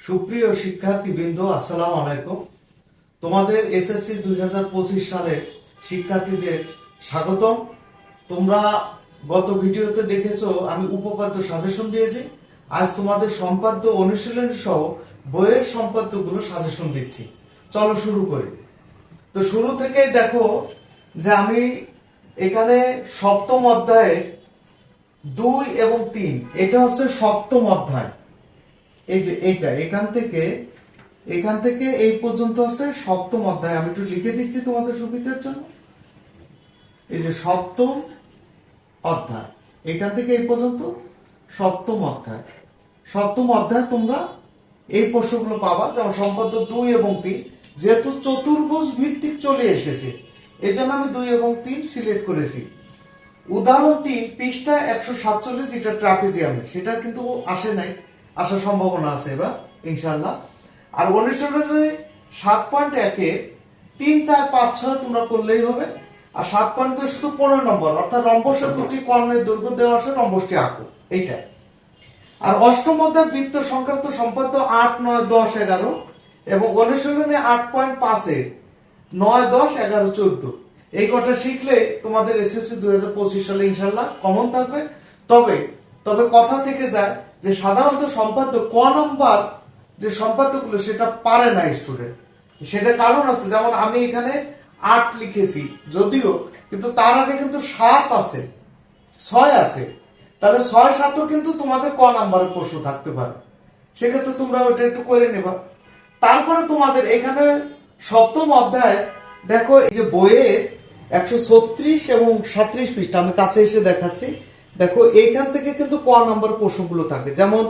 সুপ্রিয় শিক্ষার্থীবৃন্দ, আসসালামু আলাইকুম। তোমাদের এসএসসি দুই সালের শিক্ষার্থীদের স্বাগতম। তোমরা গত ভিডিওতে দেখেছ, আমি উপপাদ্য সাজেশন দিয়েছি। আজ তোমাদের সম্পাদ্য অনুশীলনী সহ বইয়ের সম্পাদ্যগুলো সাজেশন দিচ্ছি। চলো শুরু করি। তো শুরু থেকেই দেখো যে আমি এখানে সপ্তম অধ্যায়ে দুই এবং তিন, এটা হচ্ছে সপ্তম অধ্যায়। এই যে এইটা, এখান থেকে এখান থেকে এই পর্যন্ত হচ্ছে সপ্তম অধ্যায়। আমি একটু লিখে দিচ্ছি তোমাদের সুবিধার জন্য। এই যে সপ্তম অধ্যায়, এখান থেকে এই পর্যন্ত সপ্তম অধ্যায়। সপ্তম অধ্যায় তোমরা এই প্রশ্নগুলো পাবা, যেমন সম্পাদ্য দুই এবং তিন, যেহেতু চতুর্ভুজ ভিত্তিক চলে এসেছে এই জন্য আমি দুই এবং তিন সিলেক্ট করেছি। উদাহরণ তিন পৃষ্ঠা একশো সাতচল্লিশ যেটা ট্রাপিজিয়ামে সেটা কিন্তু আসে নাই আসার সম্ভাবনা আছে এবার ইনশাল্লাহ আর অনুসরণে সাত পয়েন্ট একে তিন চার পাঁচ ছয় তোমরা করলেই হবে। আর সাত পয়েন্ট দুই শুধু পনেরো নম্বর অর্থাৎ রম্বসের দুটি কর্ণের দৈর্ঘ্য দেওয়া আছে রম্বসটি আঁকো এইটা। আর অষ্টম অধ্যায় বৃত্ত সংক্রান্ত সম্পাদ্য আট নয় দশ এগারো এবং অনুশীলনে আট পয়েন্ট পাঁচের নয়, দশ, এগারো, চোদ্দ। এই কটা শিখলে তোমাদের এসএসসি দুই হাজার পঁচিশ সালে ইনশাল্লাহ কমন থাকবে। তবে তবে কথা থেকে যায় যে সাধারণত সম্পাদ্য ক নম্বর যে সম্পাদ্যগুলো সেটা পারে না স্টুডেন্ট সেটা কারণ আছে, যেমন আমি এখানে আট লিখেছি, যদিও, কিন্তু তার আগে কিন্তু সাত আছে, ছয় আছে। তাহলে ছয়, সাতও কিন্তু তোমাদের ক নাম্বারের প্রশ্ন থাকতে পারে। সেক্ষেত্রে তোমরা ওটা একটু করে নেবা। তারপরে তোমাদের এখানে সপ্তম অধ্যায়, দেখো এই যে বইয়ের একশো ছত্রিশ এবং সাত্রিশ পৃষ্ঠা, আমি কাছে এসে দেখাচ্ছি। দেখো, এইখান থেকে কিন্তু ক নাম্বার প্রশ্নগুলো থাকে। যেমন,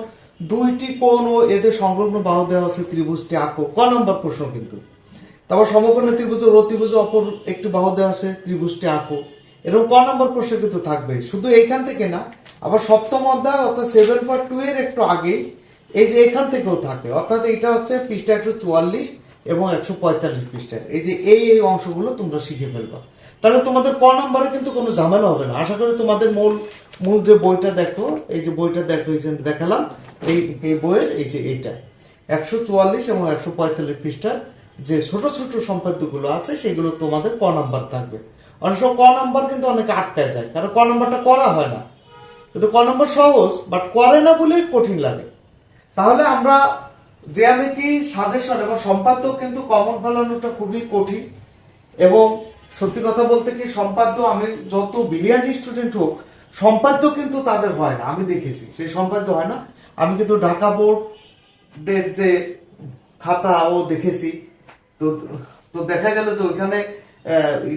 দুইটি কোণ ও এদের সংলগ্ন বাহু দেওয়া আছে ত্রিভুজটি আঁকো। ক নাম্বার প্রশ্ন কিন্তু। তারপর সমকোণ ত্রিভুজ ও ত্রিভুজ অপর একটি বাহু দেওয়া আছে ত্রিভুজটি আঁকো। এরকম ক নম্বর প্রশ্ন কিন্তু থাকবে। শুধু এইখান থেকে না, আবার সপ্তম অধ্যায় অর্থাৎ সেভেন পয়েন্ট টু এর একটু আগে এই যে এখান থেকেও থাকে। অর্থাৎ এটা হচ্ছে পৃষ্ঠা একশো চুয়াল্লিশ। এবং একশো পঁয়তাল্লিশ পৃষ্ঠার। এই যে এই এই অংশগুলো তোমরা শিখে ফেলবা। তাহলে তোমাদের ক নম্বরে কিন্তু কোনো ঝামেলা হবে না। আশা করি তোমাদের মূল মূল যে বইটা দেখো, এই যে বইটা দেখো, এই যে দেখালাম, এই এই বইয়ের, এই যে এইটা। একশো চুয়াল্লিশ এবং একশো পঁয়তাল্লিশ পৃষ্ঠার যে ছোট ছোট সম্পাদ্যগুলো আছে, সেগুলো তোমাদের ক নাম্বার থাকবে। অনেক সময় ক নাম্বার কিন্তু অনেকে আটকায় যায়, কারণ ক নাম্বারটা করা হয় না। কিন্তু ক নাম্বার সহজ বাট করে না বলেই কঠিন লাগে। তাহলে আমরা জ্যামিতি সাজেশন এবং সম্পাদ্য কিন্তু কমন ফেলানোটা খুবই কঠিন। এবং সত্যি কথা বলতে কি, সম্পাদ্য আমি যত ব্রিলিয়ান্ট স্টুডেন্ট হোক, সম্পাদ্য কিন্তু তাদের হয় না, আমি দেখেছি। সেই সম্পাদ্য হয় না। আমি কিন্তু ঢাকা বোর্ডের যে খাতা ও দেখেছি। তো তো দেখা গেল যে ওইখানে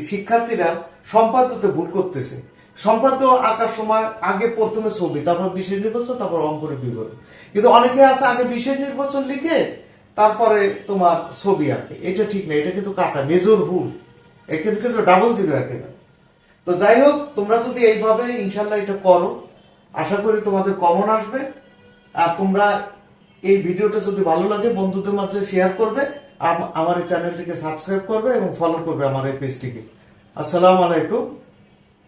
শিক্ষার্থীরা সম্পাদ্যতে ভুল করতেছে। সম্পাদ্য আঁকার সময় আগে প্রথমে ছবি, তারপর বিশেষ নির্বাচন, তারপর অঙ্কনের বিবরণ। কিন্তু অনেকে আছে আগে বিশেষ নির্বাচন লিখে তারপরে তোমার ছবি আঁকে। এটা ঠিক না, এটা কিন্তু কাটা মেজর ভুল। এক্ষেত্রে কিন্তু ডাবল জিরো একে না তো যাই হোক, তোমরা যদি এইভাবে ইনশাল্লাহ এটা করো, আশা করি তোমাদের কমন আসবে। আর তোমরা এই ভিডিওটা যদি ভালো লাগে, বন্ধুদের মাঝে শেয়ার করবে, আম- আমার এই চ্যানেলটিকে সাবস্ক্রাইব করবে এবং ফলো করবে আমার এই পেজটিকে আসসালামু আলাইকুম।